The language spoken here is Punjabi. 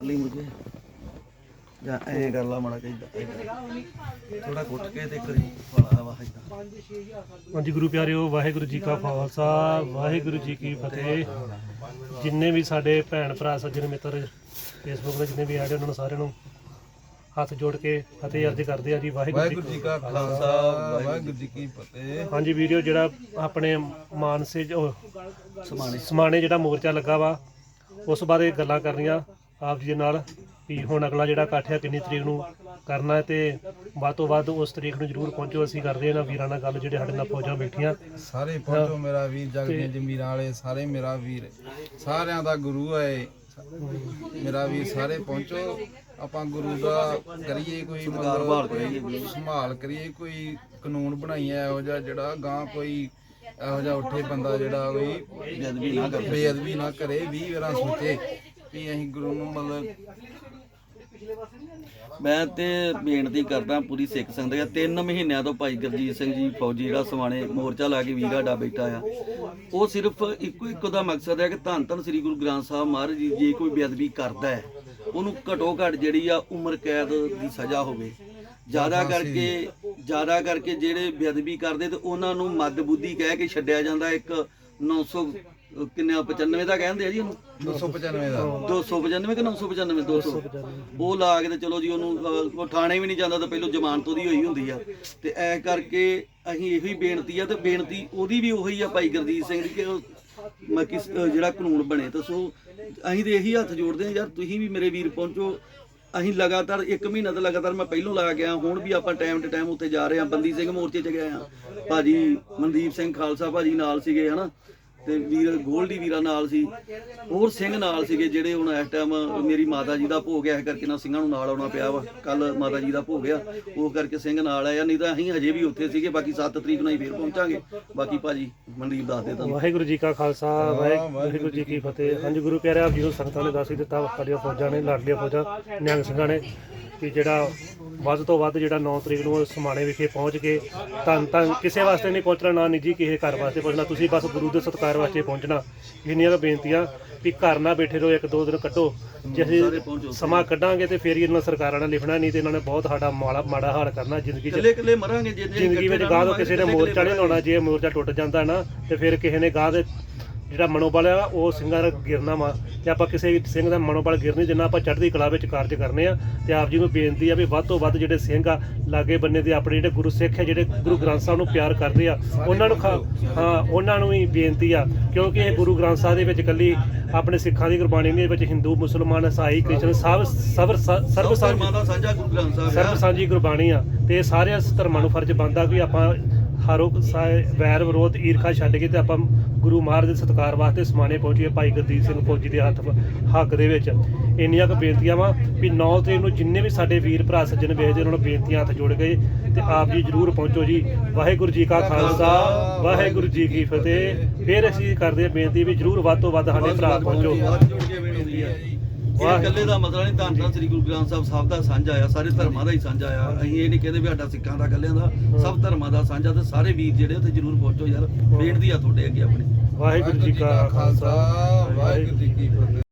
ਲਈ ਮੁਰਗੇ ਜਾਂ ਐਂ ਕਰ ਲਾ ਮਾੜਾ ਕਿਦਾਂ ਥੋੜਾ ਘੁੱਟ ਕੇ ਤੇ ਕਰੀ ਵਾਲਾ ਵਾ ਇਦਾਂ। ਹਾਂਜੀ ਗੁਰੂ ਪਿਆਰਿਓ ਵਾਹਿਗੁਰੂ ਜੀ ਕਾ ਖਾਲਸਾ ਵਾਹਿਗੁਰੂ ਜੀ ਕੀ ਫਤਿਹ। ਜਿੰਨੇ ਵੀ ਸਾਡੇ ਭੈਣ ਭਰਾ ਸੱਜਣ ਮਿੱਤਰ ਫੇਸਬੁੱਕ ਤੇ ਜਿੰਨੇ ਵੀ ਆਏ ਨੇ ਉਹਨਾਂ ਨੂੰ ਸਾਰਿਆਂ ਨੂੰ ਹੱਥ ਜੋੜ ਕੇ ਫਤਿਹ ਅਰਜ਼ ਕਰਦੇ ਆ ਜੀ ਵਾਹਿਗੁਰੂ ਜੀ ਕਾ ਖਾਲਸਾ ਵਾਹਿਗੁਰੂ ਜੀ ਕੀ ਫਤਿਹ। ਹਾਂਜੀ ਵੀਡੀਓ ਜਿਹੜਾ ਆਪਣੇ ਮਾਨਸੇ ਜੋ ਸਮਾਣੇ। ਸਮਾਣੇ ਜਿਹੜਾ ਮੋਰਚਾ ਲੱਗਾ ਵਾ ਉਸ ਬਾਰੇ ਗੱਲਾਂ ਕਰਨੀਆਂ ਆਪ ਜੀ ਦੇ ਨਾਲ ਵੀ ਹੁਣ ਅਗਲਾ ਜਿਹੜਾ ਇਕੱਠ ਹੈ ਕਿੰਨੀ ਤਰੀਕ ਨੂੰ ਕਰਨਾ ਹੈ ਤੇ ਵੱਧ ਤੋਂ ਵੱਧ ਉਸ ਤਰੀਕ ਨੂੰ ਜ਼ਰੂਰ ਪਹੁੰਚੋ ਅਸੀਂ ਕਰਦੇ ਹਾਂ ਨਾ ਵੀਰਾਂ ਨਾਲ ਗੱਲ ਜਿਹੜੇ ਸਾਡੇ ਨਾਲ ਫੌਜਾਂ ਬੈਠੀਆਂ। ਸਾਰੇ ਪਹੁੰਚੋ ਮੇਰਾ ਵੀਰ ਜਗਦੀਆਂ ਜਮੀਰਾਂ ਵਾਲੇ ਸਾਰੇ ਮੇਰਾ ਵੀਰ ਸਾਰਿਆਂ ਦਾ ਗੁਰੂ ਹੈ ਮੇਰਾ ਵੀਰ ਸਾਰੇ ਪਹੁੰਚੋ। ਆਪਾਂ ਗੁਰੂ ਦਾ ਕਰੀਏ ਕੋਈ ਕਰੀਏ। ਸੰਭਾਲ ਕਰੀਏ ਕੋਈ ਕਾਨੂੰਨ ਬਣਾਈਏ ਇਹੋ ਜਿਹਾ ਜਿਹੜਾ ਗਾਂ ਕੋਈ ਇਹੋ ਜਿਹਾ ਉੱਠੇ ਬੰਦਾ ਜਿਹੜਾ ਕੋਈ ਬੇਅਦਬੀ ਨਾ ਕਰੇ। ਬੇਅਦਬੀ ਨਾ ਕਰੇ 20 ਵਾਰਾਂ ਸੋਚੇ। ਵੀ ਅਸੀਂ ਗੁਰੂ ਨੂੰ ਮਤਲਬ ਮੈਂ ਤੇ ਬੇਨਤੀ ਕਰਦਾ ਪੂਰੀ ਸਿੱਖ ਸੰਗਤ ਦੇ। ਤਿੰਨ ਮਹੀਨਿਆਂ ਤੋਂ ਭਾਈ ਗੁਰਜੀਤ ਸਿੰਘ ਜੀ ਫੌਜੀ ਜਿਹੜਾ ਸਮਾਣੇ ਮੋਰਚਾ ਲਾ ਕੇ ਵੀਰ ਸਾਡਾ ਬੈਠਾ ਆ ਉਹ ਸਿਰਫ ਇੱਕੋ ਇੱਕੋ ਦਾ ਮਕਸਦ ਹੈ ਕਿ ਧੰਨ ਧੰਨ ਸ੍ਰੀ ਗੁਰੂ ਗ੍ਰੰਥ ਸਾਹਿਬ ਮਹਾਰਾਜ ਜੀ ਜੇ ਕੋਈ ਬੇਅਦਬੀ ਕਰਦਾ ਹੈ ਉਹਨੂੰ ਘਟੋ ਘਟ ਜਿਹੜੀ ਆ ਉਮਰ ਕੈਦ ਦੀ ਸਜ਼ਾ ਹੋਵੇ। ਜ਼ਿਆਦਾ ਕਰਕੇ ਜ਼ਿਆਦਾ ਕਰਕੇ ਜਿਹੜੇ ਬੇਅਦਬੀ ਕਰਦੇ ਤੇ ਉਹਨਾਂ ਨੂੰ ਮੱਦ ਬੁੱਧੀ ਕਹਿ ਕੇ ਛੱਡਿਆ ਜਾਂਦਾ। ਇੱਕ 900 ਕਿੰਨੇ 95 ਦਾ ਕਹਿੰਦੇ ਆ ਜੀ ਉਹਨੂੰ। 295 ਦਾ। 295 ਕਿ 995 200 ਉਹ ਲਾ ਕੇ ਤੇ ਚਲੋ ਜੀ ਉਹਨੂੰ ਅਹ, ਉਹ ਥਾਣੇ ਵੀ ਨਹੀਂ ਜਾਂਦਾ ਤਾਂ ਪਹਿਲਾਂ ਜ਼ਮਾਨਤ ਉਹਦੀ ਹੋਈ ਹੁੰਦੀ ਆ। ਤੇ ਐ ਕਰਕੇ ਅਸੀਂ ਇਹੋ ਹੀ ਬੇਨਤੀ ਆ ਤੇ ਬੇਨਤੀ ਉਹਦੀ ਵੀ ਉਹੀ ਆ ਭਾਈ ਗੁਰਦੀਪ ਸਿੰਘ ਦੀ ਕਿ ਉਹ ਮੈਂ ਕਿਸ ਅਹ, ਜਿਹੜਾ ਕਾਨੂੰਨ ਬਣੇ। ਤਾਂ ਸੋ ਅਸੀਂ ਤੇ ਇਹੀ ਹੱਥ ਜੋੜਦੇ ਆ ਯਾਰ ਤੁਸੀਂ ਵੀ ਮੇਰੇ ਵੀਰ ਪਹੁੰਚੋ। ਅਸੀਂ ਲਗਾਤਾਰ 1 ਮਹੀਨਾ ਤੋਂ ਲਗਾਤਾਰ ਮੈਂ ਪਹਿਲੋਂ ਲਾ ਗਿਆ ਹੁਣ ਵੀ ਆਪਾਂ ਟਾਈਮ ਟੂ ਟਾਈਮ ਉੱਤੇ ਜਾ ਰਹੇ ਆ ਬੰਦੀ ਸਿੰਘ ਮੋਰਚੇ 'ਚ ਗਏ ਆ ਭਾਜੀ ਮਨਦੀਪ ਸਿੰਘ ਖਾਲਸਾ ਭਾਜੀ ਨਾਲ ਸੀਗੇ ਹਨਾ? ਤੇ ਵੀਰ ਗੋਲਡੀ ਵੀਰਾ ਨਾਲ ਸੀ, ਹੋਰ ਸਿੰਘ ਨਾਲ ਸੀਗੇ ਜਿਹੜੇ ਹੁਣ ਇਸ ਟਾਈਮ ਮੇਰੀ ਮਾਤਾ ਜੀ ਦਾ ਭੋਗ ਹੈ ਇਸ ਕਰਕੇ ਨਾ ਸਿੰਘਾਂ ਨੂੰ ਨਾਲ ਆਉਣਾ ਪਿਆ ਵਾ। ਕੱਲ ਮਾਤਾ ਜੀ ਦਾ ਭੋਗ ਆ, ਉਹ ਕਰਕੇ ਸਿੰਘ ਨਾਲ ਆਇਆ ਨਹੀਂ ਤਾਂ ਅਸੀਂ ਹਜੇ ਵੀ ਉੱਥੇ ਸੀਗੇ, ਬਾਕੀ 7 ਤਰੀਕ ਨੂੰ ਹੀ ਫੇਰ ਪਹੁੰਚਾਂਗੇ। ਬਾਕੀ ਭਾਜੀ ਮਨਦੀਪ ਦੱਸ ਦੇ ਤੁਹਾਨੂੰ। ਵਾਹਿਗੁਰੂ ਜੀ ਕਾ ਖਾਲਸਾ ਵਾਹਿਗੁਰੂ ਜੀ ਕੀ ਫਤਿਹ। ਹਾਂਜੀ, ਗੁਰੂ ਪਿਆਰੇ ਆਪ ਜੀ ਨੂੰ ਸੰਗਤਾਂ ਨੇ ਦੱਸ ਹੀ ਦਿੱਤਾ ਸਾਡੀਆਂ ਫੌਜਾਂ ਨੇ, ਲਾਡਲੀਆਂ ਫੌਜਾਂ, ਨਿਹੰਗ ਸਿੰਘਾਂ ਨੇ। ਕਿ ਜਿਹੜਾ ਵੱਧ ਤੋਂ ਵੱਧ ਜਿਹੜਾ 9 ਤਰੀਕ ਨੂੰ ਸਮਾਣੇ ਵਿਖੇ ਪਹੁੰਚ ਕੇ ਧੰਨ ਧੰਨ ਕਿਸੇ ਵਾਸਤੇ ਨਹੀਂ ਪਹੁੰਚਣਾ ਨਾ ਨਿੱਜੀ ਕਿਸੇ ਘਰ ਵਾਸਤੇ ਪਹੁੰਚਣਾ ਤੁਸੀਂ ਬਸ ਗੁਰੂ ਦੇ ਸਤਿਕਾਰ ਵਾਸਤੇ ਪਹੁੰਚਣਾ। ਇੰਨੀਆਂ ਤਾਂ ਬੇਨਤੀਆਂ ਵੀ ਘਰ ਨਾ ਬੈਠੇ ਰਹੋ ਇੱਕ ਦੋ ਦਿਨ ਕੱਢੋ। ਜੇ ਅਸੀਂ ਸਮਾਂ ਕੱਢਾਂਗੇ ਤੇ ਫੇਰ ਹੀ ਇਹਨਾਂ ਸਰਕਾਰਾਂ ਨੇ ਲਿਖਣਾ ਨਹੀਂ ਤੇ ਇਹਨਾਂ ਨੇ ਬਹੁਤ ਸਾਡਾ ਮਾੜਾ ਮਾੜਾ ਹਾਲ ਕਰਨਾ ਜ਼ਿੰਦਗੀ 'ਚ। ਇਕੱਲੇ ਇਕੱਲੇ ਮਰਾਂਗੇ ਜ਼ਿੰਦਗੀ ਵਿੱਚ ਗਾਹ ਤੋਂ ਕਿਸੇ ਨੇ ਮੋਰਚਾ ਨਹੀਂ ਲਾਉਣਾ ਜੇ ਮੋਰਚਾ ਟੁੱਟ ਜਾਂਦਾ ਨਾ ਤੇ ਫਿਰ ਕਿਸੇ ਨੇ ਗਾਹ ਦੇ ਜਿਹੜਾ ਮਨੋਬਲ ਆ ਉਹ ਸਿੰਘਾਂ ਦਾ ਗਿਰਨਾ ਵਾ। ਤੇ ਆਪਾਂ ਕਿਸੇ ਵੀ ਸਿੰਘ ਦਾ ਮਨੋਬਲ ਗਿਰਨੀ ਜਿੰਨਾ ਆਪਾਂ ਚੜ੍ਹਦੀ ਕਲਾ ਵਿੱਚ ਕਾਰਜ ਕਰਨੇ ਆ ਤੇ ਆਪ ਜੀ ਨੂੰ ਬੇਨਤੀ ਆ ਵੀ ਵੱਧ ਤੋਂ ਵੱਧ ਜਿਹੜੇ ਸਿੰਘ ਆ ਲਾਗੇ ਬੰਨੇ ਦੇ ਆਪਣੇ ਜਿਹੜੇ ਗੁਰੂ ਸਿੱਖ ਆ ਜਿਹੜੇ ਗੁਰੂ ਗ੍ਰੰਥ ਸਾਹਿਬ ਨੂੰ ਪਿਆਰ ਕਰਦੇ ਆ ਉਹਨਾਂ ਨੂੰ ਹਾਂ ਉਹਨਾਂ ਨੂੰ ਵੀ ਬੇਨਤੀ ਆ ਕਿਉਂਕਿ ਇਹ ਗੁਰੂ ਗ੍ਰੰਥ ਸਾਹਿਬ ਦੇ ਵਿੱਚ ਇਕੱਲੀ ਆਪਣੇ ਸਿੱਖਾਂ ਦੀ ਗੁਰਬਾਣੀ ਨਹੀਂ ਇਹ ਵਿੱਚ ਹਿੰਦੂ ਮੁਸਲਮਾਨ ਈਸਾਈ ਕ੍ਰਿਸਚਨ ਸਭ ਸਭ ਸਰਬ ਸਰਬ ਸਾਂਝੀ ਗੁਰੂ ਗ੍ਰੰਥ ਸਾਹਿਬ ਸਰਬ ਹੈ ਸਾਂਝੀ ਗੁਰਬਾਣੀ ਆ ਤੇ ਇਹ ਸਾਰੇ ਧਰਮਾਂ ਨੂੰ ਫਰਜ਼ ਬਣਦਾ ਕਿ ਆਪਾਂ ਹਰੋ ਵੈਰ ਵਿਰੋਧ ਈਰਖਾ ਛੱਡ ਕੇ ਤੇ ਆਪਾਂ ਗੁਰੂ ਮਹਾਰਾਜ ਦੇ ਸਤਿਕਾਰ ਵਾਸਤੇ ਸਮਾਣੇ ਪਹੁੰਚੀਏ ਭਾਈ ਗੁਰਦੀਪ ਸਿੰਘ ਫੌਜੀ ਦੇ ਹੱਥ ਹੱਕ ਦੇ ਵਿੱਚ। ਇੰਨੀਆਂ ਕੁ ਬੇਨਤੀਆਂ ਵਾ ਵੀ 9 ਤਰੀਕ ਨੂੰ ਜਿੰਨੇ ਵੀ ਸਾਡੇ ਵੀਰ ਭਰਾ ਸੱਜਣ ਵੇਖਦੇ ਉਹਨਾਂ ਨੂੰ ਬੇਨਤੀਆਂ ਹੱਥ ਜੋੜ ਗਏ ਤੇ ਆਪ ਜੀ ਜਰੂਰ ਪਹੁੰਚੋ ਜੀ। ਵਾਹਿਗੁਰੂ ਜੀ ਕਾ ਖਾਲਸਾ, ਵਾਹਿਗੁਰੂ ਜੀ ਕੀ ਫਤਿਹ। ਫਿਰ ਅਸੀਂ ਕਰਦੇ ਹਾਂ ਬੇਨਤੀ ਵੀ ਜਰੂਰ ਵੱਧ ਤੋਂ ਵੱਧ ਸਾਡੇ ਭਰਾ ਪਹੁੰਚੋ। ਇਹ ਇਕੱਲੇ ਦਾ ਮਤਲਬ ਨਹੀਂ ਧੰਨ ਧੰਨ ਸ੍ਰੀ ਗੁਰੂ ਗ੍ਰੰਥ ਸਾਹਿਬ ਸਭ ਦਾ ਸਾਂਝਾ ਆ ਸਾਰੇ ਧਰਮਾਂ ਦਾ ਹੀ ਸਾਂਝਾ ਆ ਅਸੀਂ ਇਹ ਨਹੀਂ ਕਹਿੰਦੇ ਵੀ ਸਾਡਾ ਸਿੱਖਾਂ ਦਾ ਇਕੱਲਿਆਂ ਦਾ ਸਭ ਧਰਮਾਂ ਦਾ ਸਾਂਝਾ ਤੇ ਸਾਰੇ ਵੀਰ ਜਿਹੜੇ ਉੱਥੇ ਜ਼ਰੂਰ ਪਹੁੰਚੋ ਯਾਰ ਬੇਨਤੀ ਆ ਤੁਹਾਡੇ ਅੱਗੇ ਆਪਣੀ। ਵਾਹਿਗੁਰੂ ਜੀ ਕਾ ਖਾਲਸਾ ਵਾਹਿਗੁਰੂ ਜੀ ਕੀ ਫਤਿਹ।